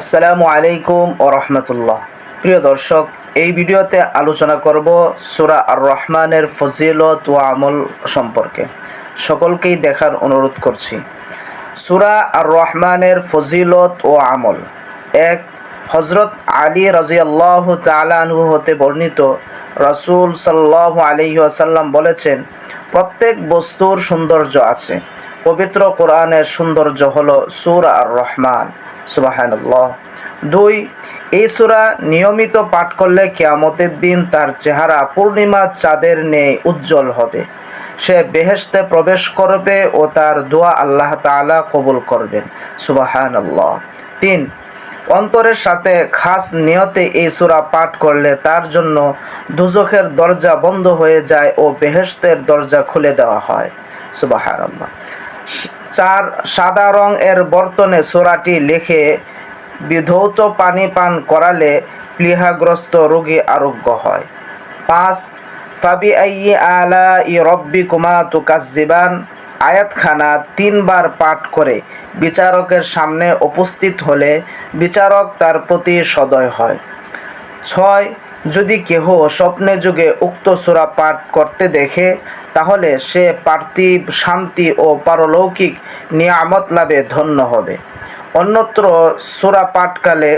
আসসালামু আলাইকুম ও রহমতুল্লাহ। প্রিয় দর্শক, এই ভিডিওতে আলোচনা করব সুরা আর রহমানের ফজিলত ও আমল সম্পর্কে। সকলকেই দেখার অনুরোধ করছি। সুরা আর রহমানের ফজিলত ও আমল এক হজরত আলী রাজিয়াল্লাহ তালানহু হতে বর্ণিত রসুল সাল্লাহ আলহি আসাল্লাম বলেছেন, প্রত্যেক বস্তুর সৌন্দর্য আছে। পবিত্র কোরআনের সৌন্দর্য হলো সুরা আর রহমান সুবাহান্লাহ দুই, এই নিয়মিত পাঠ করলে কেয়ামতের দিন তার চেহারা পূর্ণিমা চাঁদের নেই উজ্জ্বল হবে। সে বেহেশতে প্রবেশ করবে ও তার দোয়া আল্লাহ তাআলা কবুল করবেন। সুবাহান তিন, অন্তরের সাথে খাস নিয়তে এই সুরা পাঠ করলে তার জন্য দুজখের দরজা বন্ধ হয়ে যায় ও বেহেশতের দরজা খুলে দেওয়া হয়। সুবাহান চার সাদা রং এর বর্তনে সোরাটি লেখে বিধৌত পানি পান করালে প্লিহাগ্রস্ত রোগী আরোগ্য হয়। পাঁচ ফাবি আইয়ে আলা ই রব্বি কুমা তুকাজিবান আয়াতখানা তিনবার পাঠ করে বিচারকের সামনে উপস্থিত হলে বিচারক তার প্রতি সদয় হয়। ছয় যদি কেহ স্বপ্নে যুগে উক্ত সুরা পাঠ করতে দেখে, তাহলে সে পার্থিব শান্তি ও পারলৌকিক নিয়ামত লাভে ধন্য হবে। অন্যত্র সুরা পাঠকালে,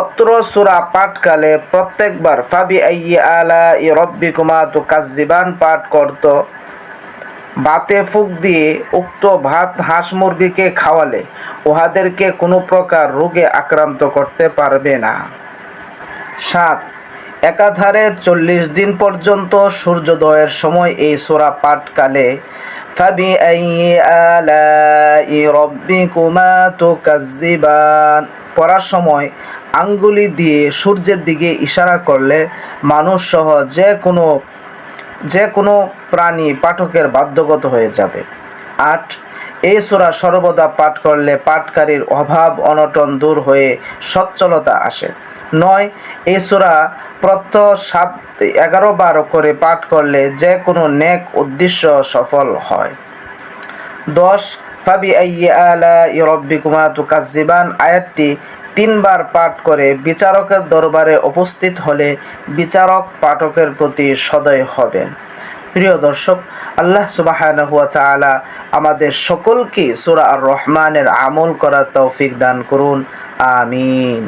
অত্র সুরা পাঠকালে প্রত্যেকবার ফাবি আইয়ে আলা ই রব্বি কুমা তো কাজিবান পাঠ করত। বাতে ফুক দিয়ে উক্ত ভাত হাঁস মুরগিকে খাওয়ালে, উহাদেরকে কোনো প্রকার রোগে আক্রান্ত করতে পারবে না। সাত। একাধারে চল্লিশ দিন পর্যন্ত সূর্যোদয়ের সময় এই সোরা পাঠকালে পড়ার সময় আঙ্গুলি দিয়ে সূর্যের দিকে ইশারা করলে মানুষ সহ যে কোনো যে কোনো প্রাণী পাঠকের বাধ্যগত হয়ে যাবে। আট। এই সোরা সর্বদা পাঠ করলে পাঠকারীর অভাব, অনটন দূর হয়ে সচ্ছলতা আসে। নয়, এই সূরা প্রত্যহ সাত এগারো বার করে পাঠ করলে যে কোনো নেক উদ্দেশ্য সফল হয়। দশ ফাবি আলা ইরব্বিকুমা তুকাজিবান আয়াতটি তিনবার পাঠ করে বিচারকের দরবারে উপস্থিত হলে বিচারক পাঠকের প্রতি সদয় হবেন। প্রিয় দর্শক, আল্লাহ সুবাহানহু তাআলা আমাদের সকলকে সূরা আর রহমানের আমল করার তৌফিক দান করুন। আমিন।